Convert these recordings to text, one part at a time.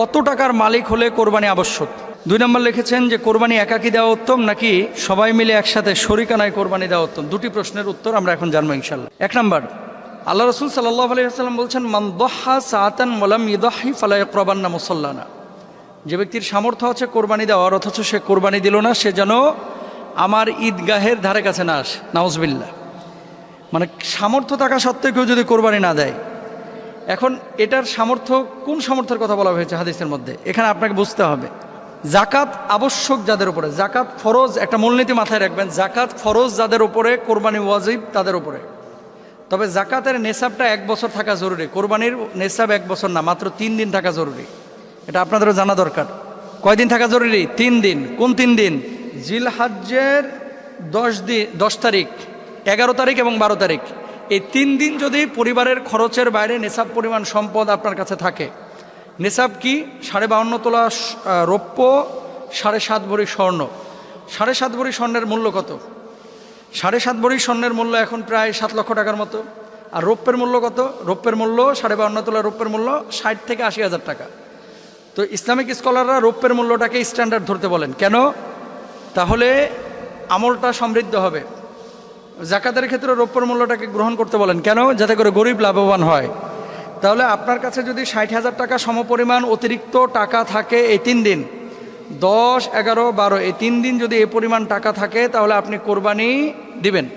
কত টাকার মালিক হলে কোরবানি আবশ্যক? দুই নম্বর লিখেছেন যে, কোরবানি একাকি দেওয়া উত্তম নাকি সবাই মিলে একসাথে শরিকানায় কোরবানি দেওয়া উত্তম? দুটি প্রশ্নের উত্তর আমরা এখন জানব ইনশাল্লাহ এক নম্বর, আল্লাহ রসুল আলাইসাল্লাম বলছেন দহা সাতান মোলাম ইদাহি ফালাই প্রবান্না মুসল্লানা। যে ব্যক্তির সামর্থ্য আছে কোরবানি দেওয়ার, অথচ সে কোরবানি দিল না, সে যেন আমার ঈদগাহের ধারে কাছে না আসে। নাউজবিল্লা মানে সামর্থ্য থাকা সত্ত্বেও কেউ যদি কোরবানি না দেয় এখন এটার সামর্থ্য কোন সামর্থ্যের কথা বলা হয়েছে হাদিসের মধ্যে? এখানে আপনাকে বুঝতে হবে। জাকাত আবশ্যক যাদের উপরে, জাকাত ফরজ একটা মূলনীতি মাথায় রাখবেন, জাকাত ফরজ যাদের উপরে, কোরবানি ওয়াজিব তাদের উপরে। তবে জাকাতের নেশাবটা এক বছর থাকা জরুরি, কোরবানির নেশাব এক বছর না, মাত্র তিন দিন থাকা জরুরি। এটা আপনাদেরও জানা দরকার। কয়দিন থাকা জরুরি? তিন দিন। কোন তিন দিন? জিল হাজ্যের দশ দিন দশ তারিখ, এগারো তারিখ এবং বারো তারিখ। এই তিন দিন যদি পরিবারের খরচের বাইরে নেশাব পরিমাণ সম্পদ আপনার কাছে থাকে, নেশাব কি? সাড়ে বাউন্ন তোলা রৌপ্য, সাড়ে সাত ভরি স্বর্ণ। সাড়ে সাত ভরি স্বর্ণের মূল্য কত? সাড়ে সাত ভরি স্বর্ণের মূল্য এখন প্রায় সাত লক্ষ টাকার মতো। আর রৌপ্যের মূল্য কত? রৌপ্যের মূল্য সাড়ে বাউন্ন তোলা রৌপ্যের মূল্য ষাট থেকে আশি হাজার টাকা। তো ইসলামিক স্কলাররা রৌপ্যের মূল্যটাকে স্ট্যান্ডার্ড ধরতে বলেন। কেন? তাহলে আমলটা সমৃদ্ধ হবে। জাকাতের ক্ষেত্রে রৌপ্যের মূল্যটাকে গ্রহণ করতে বলেন। কেন? যাতে করে গরিব লাভবান হয়। তাহলে আপনার কাছে যদি ষাট হাজার টাকা সমপরিমাণ অতিরিক্ত টাকা থাকে এই তিন দিন, দশ, এগারো, বারো, এই তিন দিন যদি এ পরিমাণ টাকা থাকে, তাহলে আপনি কোরবানি দিবেন।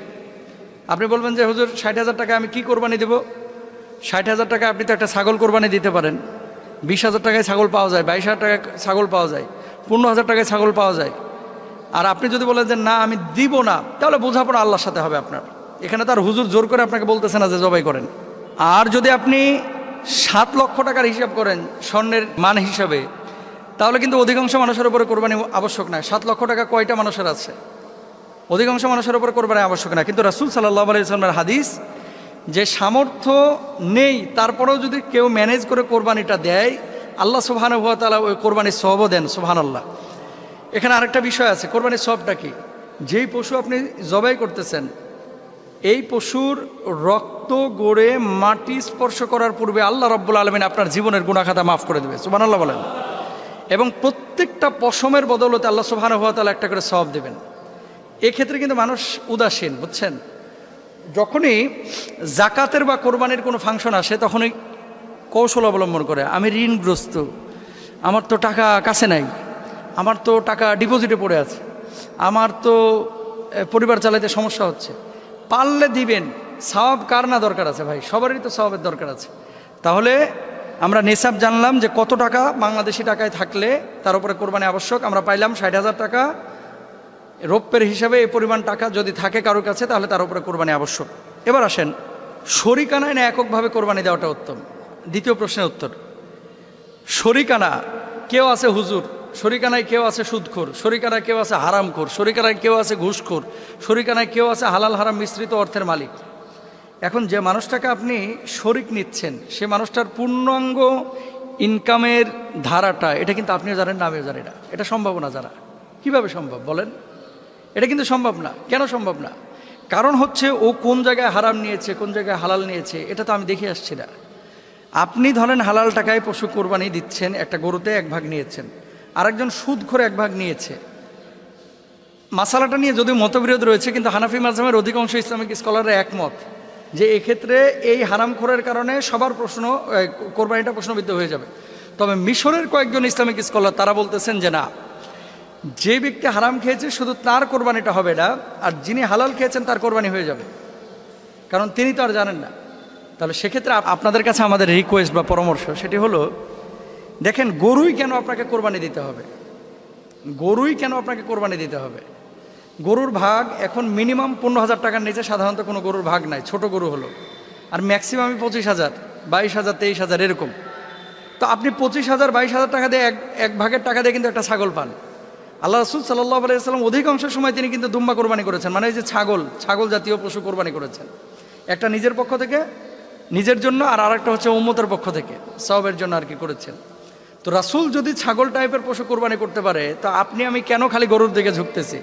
আপনি বলবেন যে, হুজুর, ষাট হাজার টাকা আমি কি কোরবানি দেব? ষাট হাজার টাকা আপনি তো একটা ছাগল কোরবানি দিতে পারেন। বিশ হাজার টাকায় ছাগল পাওয়া যায়, বাইশ হাজার টাকায় ছাগল পাওয়া যায়, পনেরো হাজার টাকায় ছাগল পাওয়া যায়। আর আপনি যদি বলেন যে, না, আমি দিব না, তাহলে বোঝাপড়া আল্লাহর সাথে হবে আপনার। এখানে তার হুজুর জোর করে আপনাকে বলতেছে না যে, জবাই করেন। আর যদি আপনি সাত লক্ষ টাকার হিসাব করেন, স্বর্ণের মান হিসাবে, তাহলে কিন্তু অধিকাংশ মানুষের উপরে কোরবানি আবশ্যক নয় সাত লক্ষ টাকা কয়টা মানুষের আছে? অধিকাংশ মানুষের উপর কোরবানি আবশ্যক না কিন্তু রাসুল সাল্লাহ আলাইসলামের হাদিস, যে সামর্থ্য নেই, তারপরেও যদি কেউ ম্যানেজ করে কোরবানিটা দেয়, আল্লাহ সুবহান হুয়া তালা ওই কোরবানির সহবও দেন সুবহান আল্লাহ এখানে আরেকটা বিষয় আছে, কোরবানির সবটা কি? যেই পশু আপনি জবাই করতেছেন, এই পশুর রক্ত গড়ে মাটি স্পর্শ করার পূর্বে আল্লাহ রব্বুল আলমিন আপনার জীবনের গুণাখাতা মাফ করে দেবে সুবান আল্লাহ বলেন। এবং প্রত্যেকটা পশমের বদলতে আল্লাহ সুবহান হুয়া তালা একটা করে সব দেবেন। এক্ষেত্রে কিন্তু মানুষ উদাসীন, বুঝছেন? যখনই জাকাতের বা কোরবানির কোনো ফাংশন আসে, তখনই কৌশল অবলম্বন করে, আমি ঋণগ্রস্ত, আমার তো টাকা কাছে নাই। আমার তো টাকা ডিপোজিটে পড়ে আছে। আমার তো পরিবার চালাইতে সমস্যা হচ্ছে। পারলে দিবেন, সওয়াব কার না দরকার আছে ভাই? সবারই তো সওয়াবের দরকার আছে। তাহলে আমরা নেশাব জানলাম যে কত টাকা বাংলাদেশি টাকায় থাকলে তার উপরে কোরবানি আবশ্যক। আমরা পাইলাম ষাট হাজার টাকা। রৌপ্যের হিসাবে এই পরিমাণ টাকা যদি থাকে কারোর কাছে, তাহলে তার উপরে কোরবানি আবশ্যক। এবার আসেন, শরিকানায় না এককভাবে কোরবানি দেওয়াটা উত্তম? দ্বিতীয় প্রশ্নের উত্তর। শরিকানা, কেউ আছে হুজুর? শরিকানায় কেউ আছে সুদখোর, শরিকানায় কেউ আছে হারামখোর, শরিকানায় কেউ আছে ঘুষখোর, শরিকানায় কেউ আছে হালাল হারাম মিশ্রিত অর্থের মালিক। এখন যে মানুষটাকে আপনি শরিক নিচ্ছেন, সে মানুষটার পূর্ণাঙ্গ ইনকামের ধারাটা, এটা কিন্তু আপনিও জানেন না, আমিও জানি না। এটা সম্ভব না জানা কীভাবে সম্ভব বলেন? এটা কিন্তু সম্ভব না। কেন সম্ভব না? কারণ হচ্ছে ও কোন জায়গায় হারাম নিয়েছে, কোন জায়গায় হালাল নিয়েছে, এটা তো আমি দেখে আসছি না। আপনি ধরেন হালাল টাকায় পশু কোরবানি দিচ্ছেন, একটা গরুতে এক ভাগ নিয়েছেন। আরেকজন সুদ করে এক ভাগ নিয়েছে। মাসালাটা নিয়ে যদিও মতবিরোধ রয়েছে, কিন্তু হানাফি মাজামের অধিকাংশ ইসলামিক স্কলাররা একমত যে এক্ষেত্রে এই হারামখোরের কারণে সবার প্রশ্ন কোরবানিটা প্রশ্নবিদ্ধ হয়ে যাবে। তবে মিশরের কয়েকজন ইসলামিক স্কলার, তারা বলতেছেন যে না, যে ব্যক্তি হারাম খেয়েছে শুধু তার কোরবানিটা হবে না, আর যিনি হালাল খেয়েছেন তার কোরবানি হয়ে যাবে। কারণ তিনি তো আর জানেন না। তাহলে সেক্ষেত্রে আপনাদের কাছে আমাদের রিকোয়েস্ট বা পরামর্শ সেটি হলো দেখেন, গরুই কেন আপনাকে কোরবানি দিতে হবে? গরুই কেন আপনাকে কোরবানি দিতে হবে? গরুর ভাগ এখন মিনিমাম পনেরো হাজার টাকার নিচে, সাধারণত কোনো গরুর ভাগ নাই, ছোট গরু হলো। আর ম্যাক্সিমামই পঁচিশ হাজার, বাইশ হাজার, তেইশ হাজার, এরকম। তো আপনি পঁচিশ হাজার, বাইশ হাজার টাকা দিয়ে এক এক ভাগের টাকা দিয়ে কিন্তু একটা ছাগল পান। আল্লাহ রসুল সাল্লাহ আলাইসাল্লাম অধিকাংশ সময় তিনি কিন্তু দুম্বা কোরবানি করেছেন মানে এই যে ছাগল ছাগল জাতীয় পশু কোরবানি করেছেন। একটা নিজের পক্ষ থেকে, নিজের জন্য, আর আরেকটা হচ্ছে উম্মতের পক্ষ থেকে সবের জন্য আর কি করেছেন। তো রাসুল যদি ছাগল টাইপের পশু কোরবানি করতে পারে, তা আপনি আমি কেন খালি গরুর দিকে ঝুঁকতেছি?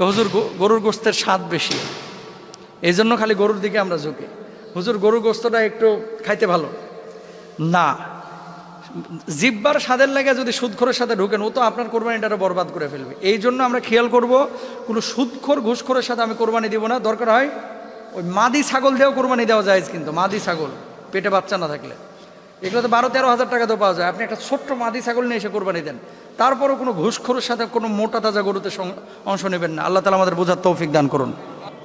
হুজুর গরুর গোস্তের স্বাদ বেশি। এই জন্য খালি গরুর দিকে আমরা ঝুঁকি। হুজুর, গরুর গোস্তটা একটু খাইতে ভালো। না। জিব্বার স্বাদের লেগে যদি সুদখোরের সাথে ঢুকেন, ও তো আপনার কোরবানিটা বরবাদ করে ফেলবে। এই জন্য আমরা খেয়াল করব, কোনো সুদখোর, ঘুষখোরের সাথে আমি কোরবানি দিব না। দরকার হয় ওই মাদি ছাগল দিয়েও কোরবানি দেওয়া যায় কিন্তু, মাদি ছাগল, পেটে বাচ্চা না থাকলে। এগুলো তো বারো, তেরো হাজার টাকা তো পাওয়া যায়। আপনি একটা ছোট্ট মাদি ছাগল নিয়ে এসে কোরবানি দেন। তারপরও কোনো ঘুষখোরের সাথে কোনো মোটা তাজা গরুতে অংশ নেবেন না। আল্লাহ তালা আমাদের বোঝার তৌফিক দান করুন।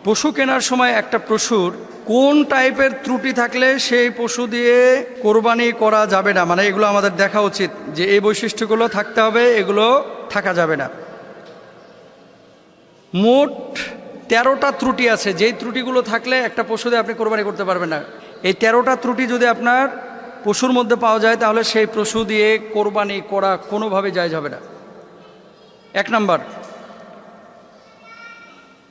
পশু কেনার সময় একটা পশুর কোন টাইপের ত্রুটি থাকলে সেই পশু দিয়ে কোরবানি করা যাবে না? মানে এগুলো আমাদের দেখা উচিত যে এই বৈশিষ্ট্যগুলো থাকতে হবে, এগুলো থাকা যাবে না। মোট তেরোটা ত্রুটি আছে। যেই ত্রুটিগুলো থাকলে একটা পশু দিয়ে আপনি কোরবানি করতে পারবেন না। এই তেরোটা ত্রুটি যদি আপনার পশুর মধ্যে পাওয়া যায়, তাহলে সেই পশু দিয়ে কোরবানি করা কোনোভাবে যায় যাবে না। এক নাম্বার,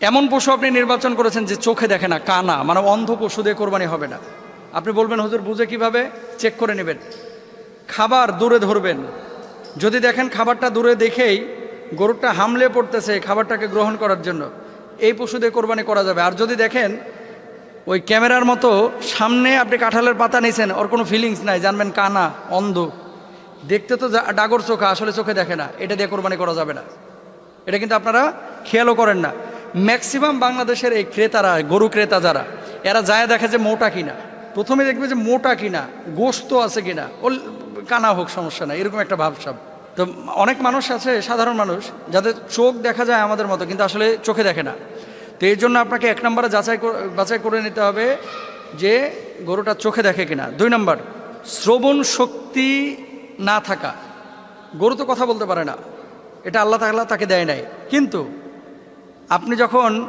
এমন পশু আপনি নির্বাচন করেছেন যে চোখে দেখে না, কানা মানে অন্ধ পশু দিয়ে কোরবানি হবে না। আপনি বলবেন, হুজুর, বুঝে কীভাবে? চেক করে নেবেন। খাবার দূরে ধরবেন। যদি দেখেন খাবারটা দূরে দেখেই গরুটা হামলে পড়তেছে খাবারটাকে গ্রহণ করার জন্য, এই পশু দিয়ে কোরবানি করা যাবে। আর যদি দেখেন ওই ক্যামেরার মতো সামনে আপনি কাঁঠালের পাতা নিয়েছেন ওর কোনো ফিলিংস নাই, জানবেন কানা, অন্ধ। দেখতে তো ডাগর চোখা, আসলে চোখে দেখে না, এটা দিয়ে কোরবানি করা যাবে না। এটা কিন্তু আপনারা খেয়ালও করেন না। ম্যাক্সিমাম বাংলাদেশের এই ক্রেতারা, গরু ক্রেতা যারা, এরা যায় দেখে যে মোটা কিনা। প্রথমে দেখবে যে মোটা কিনা, গোস্ত আছে কিনা ও কানা হোক, সমস্যা নাই, এরকম একটা ভাবসাব। তো অনেক মানুষ আছে, সাধারণ মানুষ, যাদের চোখ দেখা যায় আমাদের মতো, কিন্তু আসলে চোখে দেখে না। তো এই জন্য আপনাকে এক নম্বরে যাচাই বাছাই করে নিতে হবে যে গরুটা চোখে দেখে কিনা। দুই নম্বর, শ্রবণ শক্তি না থাকা। গরু তো কথা বলতে পারে না। এটা আল্লাহ তাআলা তাকে দেয় নাই। কিন্তু আপনি যখন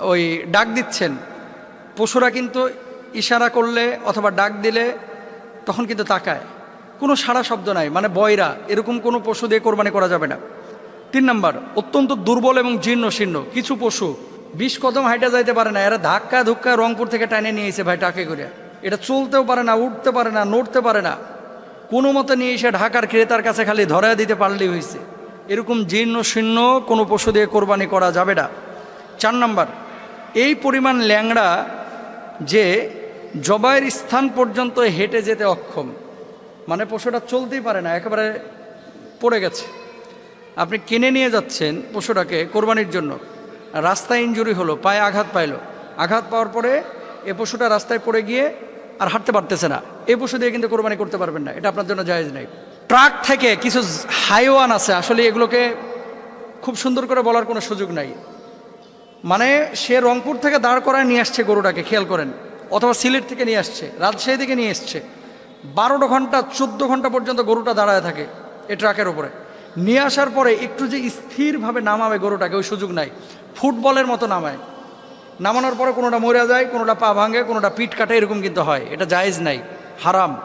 ওই ডাক দিচ্ছেন, পশুরা কিন্তু ইশারা করলে অথবা ডাক দিলে তখন কিন্তু তাকায়। কোনো সাড়া শব্দ নাই মানে বয়রা, এরকম কোনো পশু দিয়ে কোরবানি করা যাবে না। তিন নাম্বার, অত্যন্ত দুর্বল এবং জীর্ণ শীর্ণ কিছু পশু বিশ কদম হাইটা যাইতে পারে না, এরা ধাক্কা ধুক্কা রংপুর থেকে টাইনে নিয়ে এসে ভাই টাকে করে এটা চলতেও পারে না, উঠতে পারে না, নড়তে পারে না। কোনো মতে নিয়ে এসে ঢাকার ক্রেতার কাছে খালি ধরা দিতে পারলেই হয়েছে। এরকম জীর্ণ শীর্ণ কোনো পশু দিয়ে কোরবানি করা যাবে না। চার নম্বর, এই পরিমাণ ল্যাংড়া যে জবাইয়ের স্থান পর্যন্ত হেঁটে যেতে অক্ষম। মানে পশুটা চলতেই পারে না, একেবারে পড়ে গেছে। আপনি কিনে নিয়ে যাচ্ছেন পশুটাকে কোরবানির জন্য। রাস্তায় ইঞ্জুরি হলো, পায়ে আঘাত পাইলো। আঘাত পাওয়ার পরে এ পশুটা রাস্তায় পড়ে গিয়ে আর হাঁটতে পারতেছে না। এই পশু দিয়ে কিন্তু কোরবানি করতে পারবেন না, এটা আপনার জন্য জায়েজ নেই। ট্রাক থেকে কিছু হাইওয়ান আছে, আসলে এগুলোকে খুব সুন্দর করে বলার কোনো সুযোগ নাই। মানে সে রংপুর থেকে দাঁড় করায় নিয়ে আসছে গরুটাকে, খেয়াল করেন। অথবা সিলেট থেকে নিয়ে আসছে, রাজশাহী থেকে নিয়ে এসছে। বারোটা ঘণ্টা, চোদ্দ ঘণ্টা পর্যন্ত গরুটা দাঁড়ায় থাকে এই ট্রাকের উপরে। নিয়ে আসার পরে একটু যে স্থিরভাবে নামাবে গরুটাকে, ওই সুযোগ নাই। ফুটবলের মতো নামায়। নামানোর পরে কোনোটা মরে যায়, কোনোটা পা ভাঙে, কোনোটা পিঠ কাটে, এরকম কিন্তু হয়। এটা জায়েজ নাই। হারাম।